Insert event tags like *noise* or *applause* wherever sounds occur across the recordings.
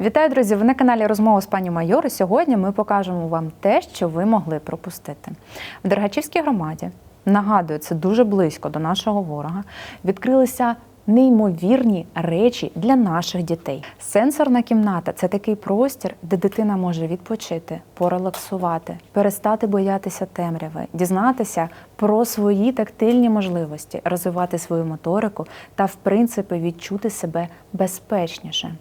Вітаю, друзі! Ви на каналі Розмова з пані Майор. І Сьогодні ми покажемо вам те, що ви могли пропустити. В Дергачівській громаді, нагадую, це дуже близько до нашого ворога, відкрилися неймовірні речі для наших дітей. Сенсорна кімната це такий простір, де дитина може відпочити, порелаксувати, перестати боятися темряви, дізнатися про свої тактильні можливості, розвивати свою моторику та, в принципі, відчути себе безпечніше.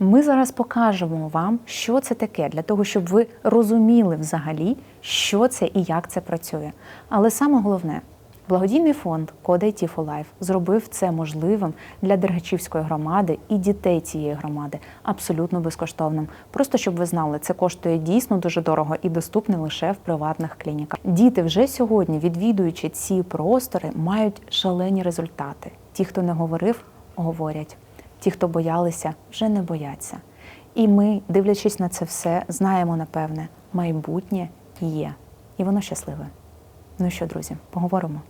Ми зараз покажемо вам, що це таке, для того, щоб ви розуміли взагалі, що це і як це працює. Але саме головне, благодійний фонд Code IT for Life зробив це можливим для Дергачівської громади і дітей цієї громади абсолютно безкоштовним. Просто щоб ви знали, це коштує дійсно дуже дорого і доступне лише в приватних клініках. Діти вже сьогодні, відвідуючи ці простори, мають шалені результати. Ті, хто не говорив, говорять. Ті, хто боялися, вже не бояться. І ми, дивлячись на це все, знаємо напевне, майбутнє є. І воно щасливе. Ну що, друзі, поговоримо.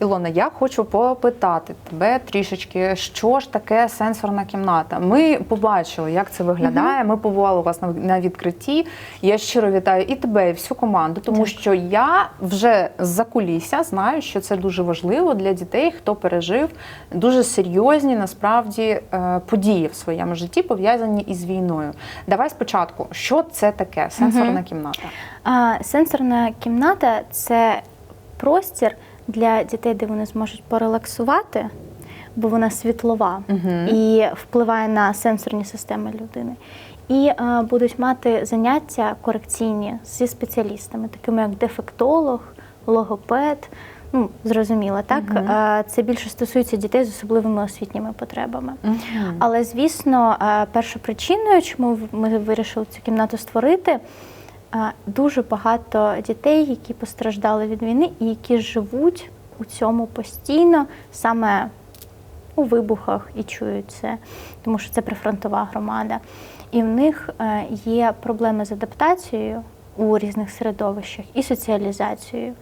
Ілона, я хочу попитати тебе трішечки, що ж таке сенсорна кімната. Ми побачили, як це виглядає. Ми побували у вас на- відкритті. Я щиро вітаю і тебе, і всю команду, тому що я вже з-за кулісся знаю, що це дуже важливо для дітей, хто пережив дуже серйозні насправді е, події в своєму житті, пов'язані із війною. Давай спочатку, що це таке сенсорна кімната? А, сенсорна кімната це простір для дітей, де вони зможуть порелаксувати, бо вона світлова і впливає на сенсорні системи людини. І а, будуть мати заняття корекційні зі спеціалістами, такими як дефектолог, логопед. Ну, зрозуміло, так? А, Це більше стосується дітей з особливими освітніми потребами. Але звісно, е, першопричиною, чому в- ми вирішили цю кімнату створити, е, дуже багато дітей, які постраждали від війни і які живуть у цьому постійно, саме у вибухах і чують це, тому що це прифронтова громада. І в них е, є проблеми з адаптацією у різних середовищах і соціалізацією.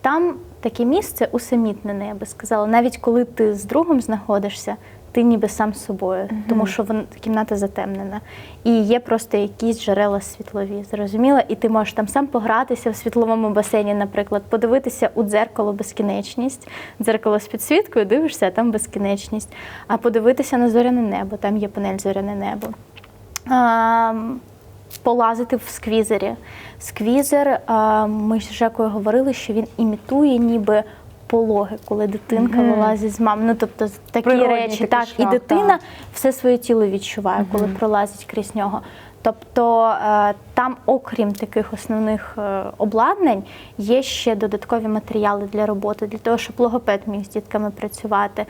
Там таке місце усамітнене, я би сказала. Навіть коли ти з другом знаходишся, ти ніби сам з собою, тому що вон, кімната затемнена. І є просто якісь джерела світлові, зрозуміло, і ти можеш там сам погратися в світловому басейні, наприклад, подивитися у дзеркало безкінечність, дзеркало з підсвіткою, дивишся, а там безкінечність. А подивитися на зоряне небо, там є панель зоряне небо. А, полазити в сквізері. Сквізер, а, ми з Жекою говорили, що він імітує ніби пологи, коли дитинка Мгм. вилазить з мами. Ну тобто такі Природні речі, такі так, і дитина так. все своє тіло відчуває, коли пролазить крізь нього. Тобто е, там, окрім таких основних е, обладнань, є ще додаткові матеріали для роботи, для того, щоб логопед міг з дітками працювати,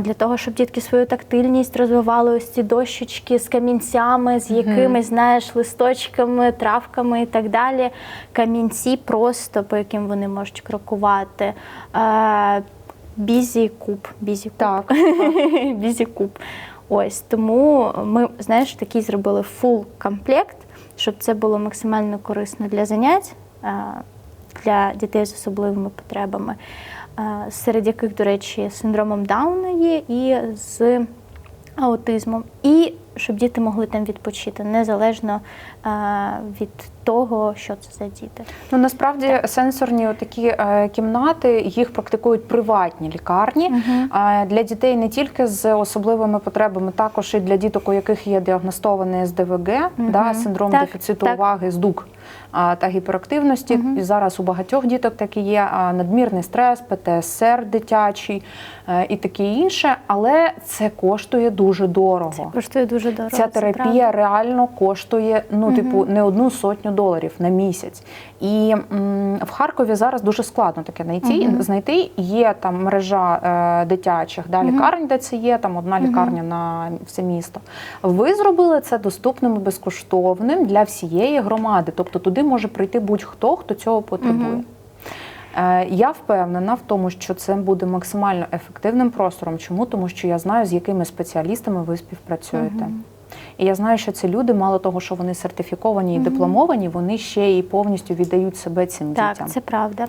для того, щоб дітки свою тактильність розвивали ось ці дощечки з камінцями, з якимись, знаєш, листочками, травками і так далі. Камінці просто по яким вони можуть крокувати. Е, Бізі куб, бізі куб. Так. *laughs* Бізі куб. Ось тому ми, знаєш, такий зробили фул комплект, щоб це було максимально корисно для занять е, для дітей з особливими потребами, е, серед яких, до речі, синдромом Дауна є і з аутизмом. І щоб діти могли там відпочити, незалежно від того, що це за діти. Ну насправді сенсорні такі е, кімнати їх практикують приватні лікарні е, для дітей не тільки з особливими потребами, також і для діток, у яких є діагностований СДВГ, да, синдром Так, дефіциту так. уваги, здук та гіперактивності. І зараз у багатьох діток такі є надмірний стрес, ПТСР дитячий е, і таке інше, але це коштує дуже дорого. Коштує дуже дорого. Ця терапія реально коштує ну, типу, не одну сотню доларів на місяць. І м, в Харкові зараз дуже складно таке знайти. знайти. Є там мережа е, дитячих да, лікарень, де це є, там одна лікарня на все місто. Ви зробили це доступним і безкоштовним для всієї громади. Тобто туди може прийти будь-хто, хто цього потребує. Е, Я впевнена в тому, що це буде максимально ефективним простором. Чому? Тому що я знаю, з якими спеціалістами ви співпрацюєте. І я знаю, що ці люди, мало того, що вони сертифіковані і дипломовані, вони ще й повністю віддають себе цим Так, дітям. це правда.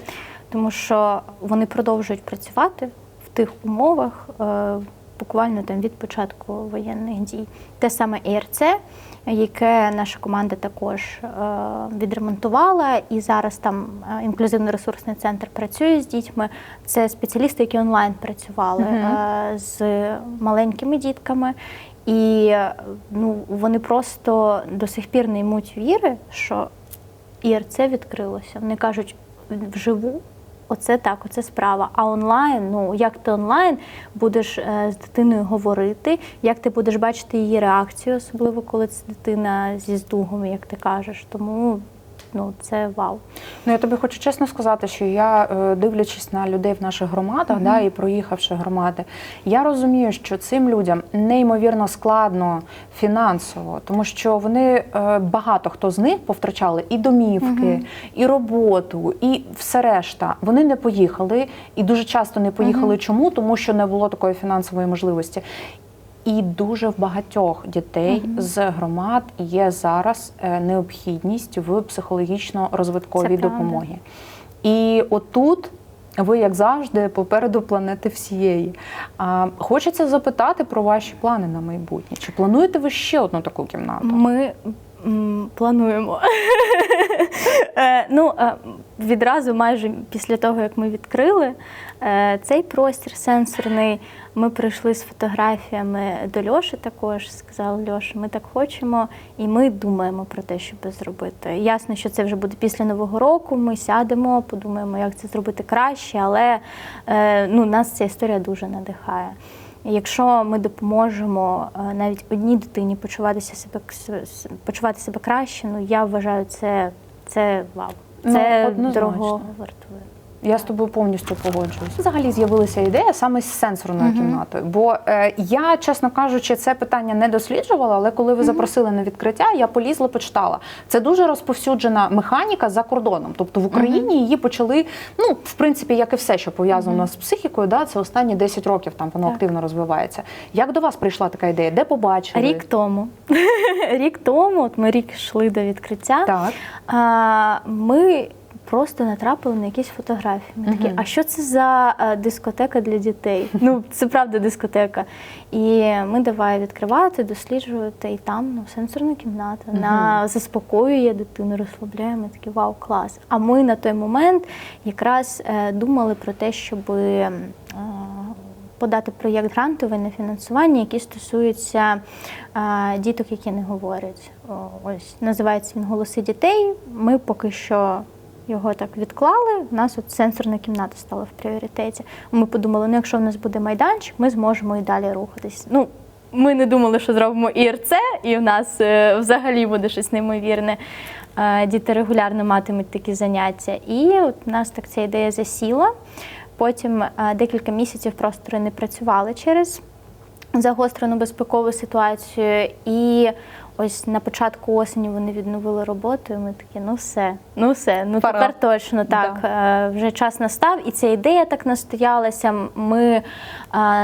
Тому що вони продовжують працювати в тих умовах, е, буквально там від початку воєнних дій. Те саме ЕРЦ, яке наша команда також е, відремонтувала, і зараз там е, інклюзивно-ресурсний центр працює з дітьми. Це спеціалісти, які онлайн працювали е, з маленькими дітками. І ну, вони просто до сих пір не ймуть віри, що ІРЦ відкрилося. Вони кажуть, вживу. Оце так, оце справа. А онлайн, ну як ти онлайн будеш е, з дитиною говорити, як ти будеш бачити її реакцію, особливо коли це дитина зі здугом, як ти кажеш. Тому ну це вау. Ну, я тобі хочу чесно сказати, що я, е, дивлячись на людей в наших громадах, да, і проїхавши громади, я розумію, що цим людям неймовірно складно фінансово, тому що вони е, багато хто з них повтрачали і домівки, і роботу, і все решта. Вони не поїхали, і дуже часто не поїхали. Чому? Тому що не було такої фінансової можливості. І дуже в багатьох дітей з громад є зараз е, необхідність в психологічно-розвитковій допомогі. І отут ви, як завжди, попереду планети всієї. А, хочеться запитати про ваші плани на майбутнє. Чи плануєте ви ще одну таку кімнату? Ми м, плануємо. *laughs* Е, ну, е, відразу, майже після того, як ми відкрили е, цей простір сенсорний, ми прийшли з фотографіями до Льоші також. Сказали, Льоша, ми так хочемо, і ми думаємо про те, щоб зробити. Ясно, що це вже буде після Нового року. Ми сядемо, подумаємо, як це зробити краще, але е, ну, нас ця історія дуже надихає. Якщо ми допоможемо е, навіть одній дитині почуватися себе почувати себе краще, ну я вважаю, це, це вау. Це ну, дорого вартує. Я з тобою повністю погоджуюсь. Взагалі з'явилася ідея саме з сенсорною кімнатою. Бо е, я, чесно кажучи, це питання не досліджувала, але коли ви запросили на відкриття, я полізла, почитала. Це дуже розповсюджена механіка за кордоном. Тобто в Україні її почали, ну, в принципі, як і все, що пов'язано з психікою, да, це останні 10 років там воно Так. активно розвивається. Як до вас прийшла така ідея? Де побачили? Рік тому. *laughs* рік тому, от ми рік йшли до відкриття. Так. А, ми просто натрапили на якісь фотографії. Ми такі, а що це за е, дискотека для дітей? *laughs* Ну, це правда дискотека. І ми давай відкривати, досліджувати, і там ну, сенсорна кімната. Вона заспокоює дитину, розслабляє. Ми такі вау, клас. А ми на той момент якраз е, думали про те, щоб. е, Подати проєкт грантовий на фінансування, який стосується діток, які не говорять. Ось називається він Голоси дітей. Ми поки що його так відклали. У нас от сенсорна кімната стала в пріоритеті. Ми подумали, ну якщо в нас буде майданчик, ми зможемо і далі рухатись. Ну, ми не думали, що зробимо ІРЦ, і в нас е, взагалі буде щось неймовірне. Е, Діти регулярно матимуть такі заняття. І от у нас так ця ідея засіла. Потім е, декілька місяців простори не працювали через загострену безпекову ситуацію. І ось на початку осені вони відновили роботу. І ми такі, ну все, ну все, ну Пора. тепер точно так. е, Вже час настав, і ця ідея так настоялася. Ми е,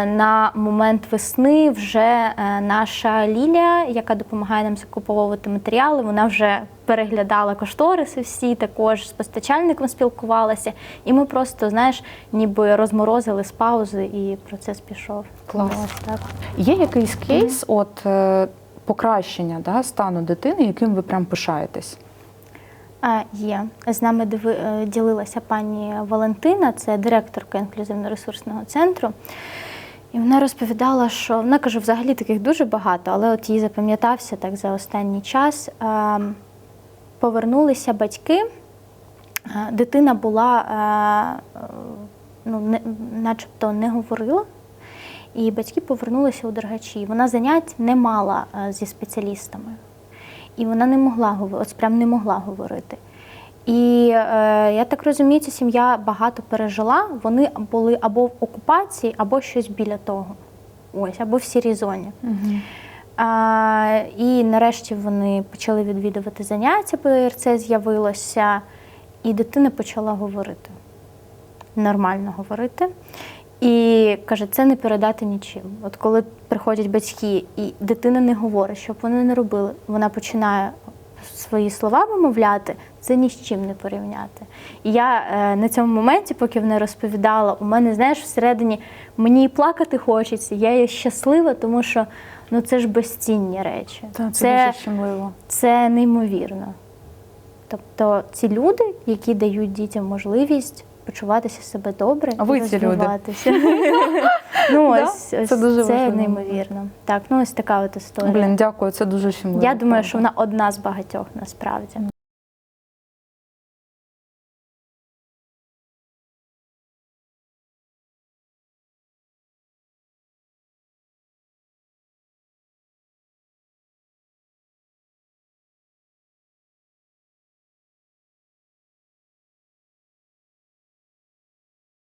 на момент весни вже е, наша Лілія, яка допомагає нам закуповувати матеріали, вона вже переглядала кошториси всі, також з постачальником спілкувалася. І ми просто, знаєш, ніби розморозили з паузи, і процес пішов. Клас. Ось так. Є якийсь кейс, от е, покращення да, стану дитини, яким ви прям пишаєтесь? Є. З нами е, ділилася пані Валентина, це директорка інклюзивно-ресурсного центру. І вона розповідала, що вона каже, взагалі таких дуже багато, але от їй запам'ятався так за останній час. Е, Повернулися батьки. Е, Дитина була, е, ну, начебто не говорила, і батьки повернулися у дергачі. Вона занять не мала е, зі спеціалістами. І вона не могла говорити, от прям не могла говорити. І е, я так розумію, ця сім'я багато пережила. Вони були або в окупації, або щось біля того. Ось, або в сірій зоні. А, і нарешті вони почали відвідувати заняття, ПРЦ з'явилося, і дитина почала говорити. Нормально говорити. І каже, це не передати нічим. От коли приходять батьки і дитина не говорить, щоб вони не робили, вона починає свої слова вимовляти, це ні з чим не порівняти. І я е, на цьому моменті, поки вона розповідала, у мене, знаєш, всередині мені і плакати хочеться, я є щаслива, тому що ну це ж безцінні речі. Та, це, дуже щемливо. це неймовірно. Тобто ці люди, які дають дітям можливість почуватися себе добре, А ви і ці розвиватися. *laughs* ну, ось, ось Це дуже це важливо. неймовірно. Так, ну ось така от історія. Блін, дякую, це дуже щемливо. Я думаю, що вона одна з багатьох насправді.